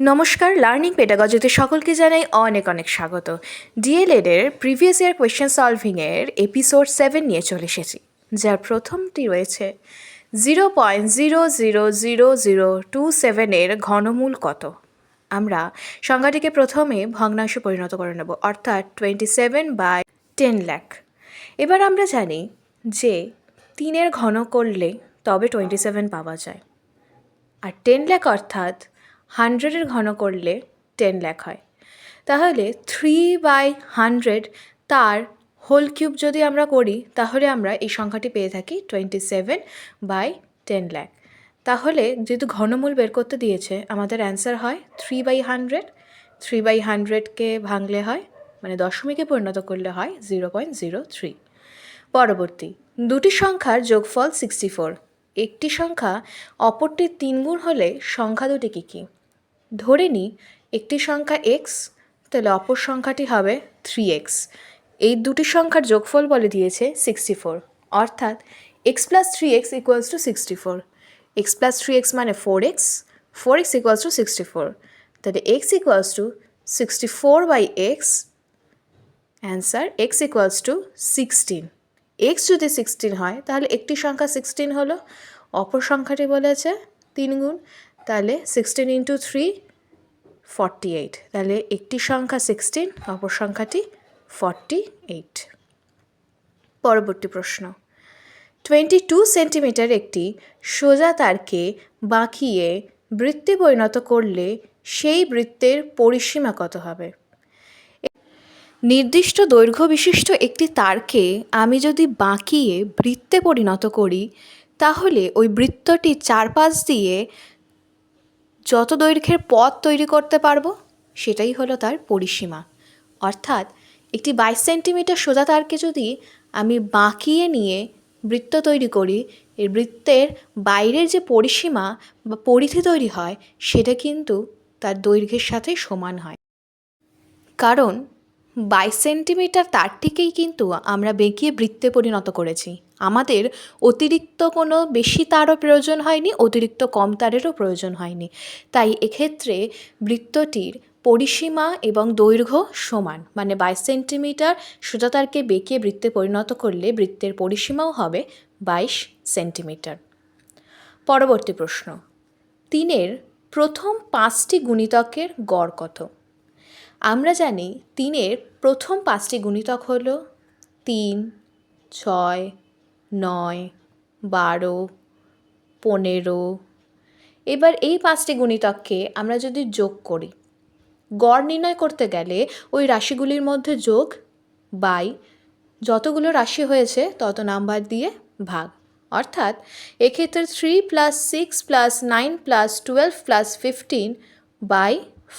নমস্কার লার্নিং পেডাগজিতে সকলকে জানাই অনেক অনেক স্বাগত। ডিএলএড এর প্রিভিয়াস ইয়ার কোয়েশ্চেন সলভিংয়ের এপিসোড সেভেন নিয়ে চলে এসেছি, যার প্রথমটি রয়েছে zero point zero zero zero zero two সেভেনের ঘনমূল কত? আমরা সংজ্ঞাটিকে প্রথমে ভগ্নাংশে পরিণত করে নেব, অর্থাৎ twenty seven by ten lakh এবার আমরা জানি যে তিনের ঘন করলে তবে টোয়েন্টি সেভেন পাওয়া যায়। আর টেন ল্যাক অর্থাৎ হান্ড্রেডের ঘন করলে টেন ল্যাক হয়। তাহলে থ্রি বাই হান্ড্রেড তার হোল কিউব যদি আমরা করি, তাহলে আমরা এই সংখ্যাটি পেয়ে থাকি twenty seven by ten lakh তাহলে যেহেতু ঘনমূল বের করতে দিয়েছে, আমাদের অ্যান্সার হয় three by hundred three by হান্ড্রেডকে ভাঙলে হয় মানে দশমিকে পরিণত করলে হয় জিরো পয়েন্ট জিরো থ্রি পরবর্তী, দুটি সংখ্যার যোগফল সিক্সটি ফোর একটি সংখ্যা অপরটির তিনগুণ হলে সংখ্যা দুটি কী কী? ধরে নিই, একটি সংখ্যা এক্স তাহলে অপর সংখ্যাটি হবে থ্রি এক্স এই দুটি সংখ্যার যোগফল বলে দিয়েছে সিক্সটি ফোর অর্থাৎ x plus three x equals to sixty four x plus three x মানে four x four x equals to sixty four তাহলে x equals to sixty four by x answer x equals to sixteen x যদি sixteen হয়, তাহলে একটি সংখ্যা sixteen হলো, অপর সংখ্যাটি বলেছে তিন গুণ। তাহলে sixteen into three forty eight তাহলে একটি সংখ্যা সিক্সটিন অপর সংখ্যাটি ফর্টি এইট পরবর্তী প্রশ্ন। টোয়েন্টি টু সেন্টিমিটার একটি সোজা তারকে বাঁকিয়ে বৃত্তে পরিণত করলে সেই বৃত্তের পরিসীমা কত হবে? নির্দিষ্ট দৈর্ঘ্য বিশিষ্ট একটি তারকে আমি যদি বাঁকিয়ে বৃত্তে পরিণত করি, তাহলে ওই বৃত্তটি চারপাশ দিয়ে যত দৈর্ঘ্যের পথ তৈরি করতে পারব, সেটাই হলো তার পরিসীমা। অর্থাৎ একটি বাইশ সেন্টিমিটার সোজা তারকে যদি আমি বাঁকিয়ে নিয়ে বৃত্ত তৈরি করি এর বৃত্তের বাইরের যে পরিসীমা বা পরিধি তৈরি হয়, সেটা কিন্তু তার দৈর্ঘ্যের সাথে সমান হয়। কারণ বাইশ সেন্টিমিটার তারটিকেই কিন্তু আমরা বেঁকিয়ে বৃত্তে পরিণত করেছি। আমাদের অতিরিক্ত কোনো বেশি তারও প্রয়োজন হয়নি, অতিরিক্ত কম তারেরও প্রয়োজন হয়নি। তাই এক্ষেত্রে বৃত্তটির পরিসীমা এবং দৈর্ঘ্য সমান মানে বাইশ সেন্টিমিটার সোজা তারকে বেঁকিয়ে বৃত্তে পরিণত করলে বৃত্তের পরিসীমাও হবে বাইশ সেন্টিমিটার। পরবর্তী প্রশ্ন, তিনের প্রথম পাঁচটি গুণিতকের গড় কত? আমরা জানি তিনের প্রথম পাঁচটি গুণিতক হল তিন, ছয় নয়, বারো, পনেরো। এবার এই পাঁচটি গুণিতককে আমরা যদি যোগ করি, গড় নির্ণয় করতে গেলে ওই রাশিগুলির মধ্যে যোগ বাই যতগুলো রাশি হয়েছে তত নাম্বার দিয়ে ভাগ। অর্থাৎ এক্ষেত্রে three plus six plus nine plus twelve plus fifteen by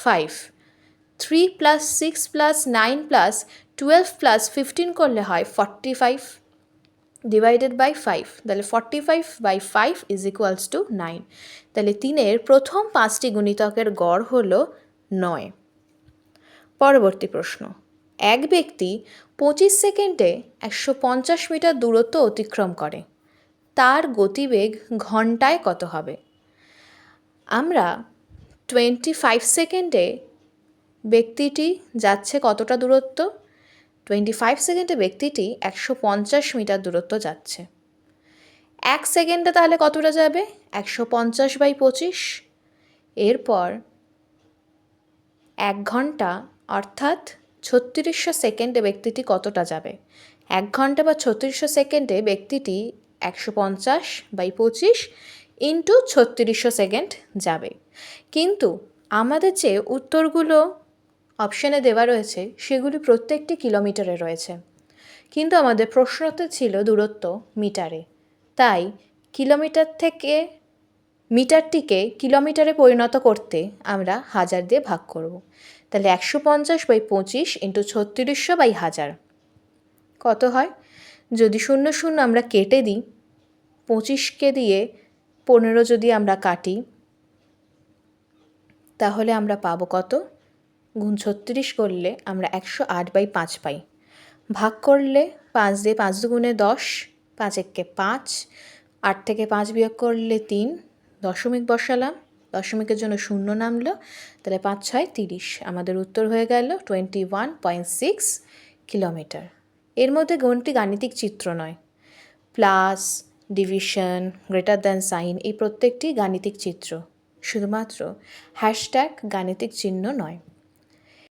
five three plus six plus nine plus twelve plus fifteen করলে হয় forty five divided by five তাহলে forty five by five is equals to nine তাহলে তিনের প্রথম পাঁচটি গুণিতকের গড় হল নয়। পরবর্তী প্রশ্ন। এক ব্যক্তি পঁচিশ সেকেন্ডে একশো পঞ্চাশ মিটার দূরত্ব অতিক্রম করে। তার গতিবেগ ঘন্টায় কত হবে? আমরা টোয়েন্টি ফাইভ সেকেন্ডে ব্যক্তিটি যাচ্ছে কতটা দূরত্ব? টোয়েন্টি ফাইভ সেকেন্ডে ব্যক্তিটি একশো পঞ্চাশ মিটার দূরত্ব যাচ্ছে। এক সেকেন্ডে তাহলে কতটা যাবে? একশো পঞ্চাশ বাই পঁচিশ। এরপর এক ঘণ্টা, অর্থাৎ ছত্রিশশো সেকেন্ডে ব্যক্তিটি কতটা যাবে? এক ঘণ্টা বা ছত্রিশশো সেকেন্ডে ব্যক্তিটি একশো পঞ্চাশ বাই পঁচিশ ইন্টু ছত্রিশশো সেকেন্ড যাবে। কিন্তু আমাদের যে উত্তরগুলো অপশানে দেওয়া রয়েছে, সেগুলি প্রত্যেকটি কিলোমিটারে রয়েছে। কিন্তু আমাদের প্রশ্নতে ছিল দূরত্ব মিটারে। তাই কিলোমিটার থেকে, মিটারটিকে কিলোমিটারে পরিণত করতে আমরা হাজার দিয়ে ভাগ করব। তাহলে একশো পঞ্চাশ বাই পঁচিশ ইন্টু ছত্রিশশো বাই হাজার। কত হয়? যদি শূন্য শূন্য আমরা কেটে দিই, পঁচিশকে দিয়ে পনেরো যদি আমরা কাটি, তাহলে আমরা পাবো কত? গুণ ছত্রিশ করলে আমরা একশো আট বাই পাঁচ পাই। ভাগ করলে পাঁচ দিয়ে পাঁচ দুগুণে দশ, পাঁচ এককে পাঁচ, আট থেকে পাঁচ বিয়োগ করলে তিন, দশমিক বসালাম, দশমিকের জন্য শূন্য নামলো, তাহলে পাঁচ ছয় তিরিশ। আমাদের উত্তর হয়ে গেল twenty one point six kilometre. এর মধ্যে কোনটি গাণিতিক চিত্র নয়। Plus, division, greater than sign এই প্রত্যেকটি গাণিতিক চিত্র। শুধুমাত্র হ্যাশট্যাগ গাণিতিক চিহ্ন নয়।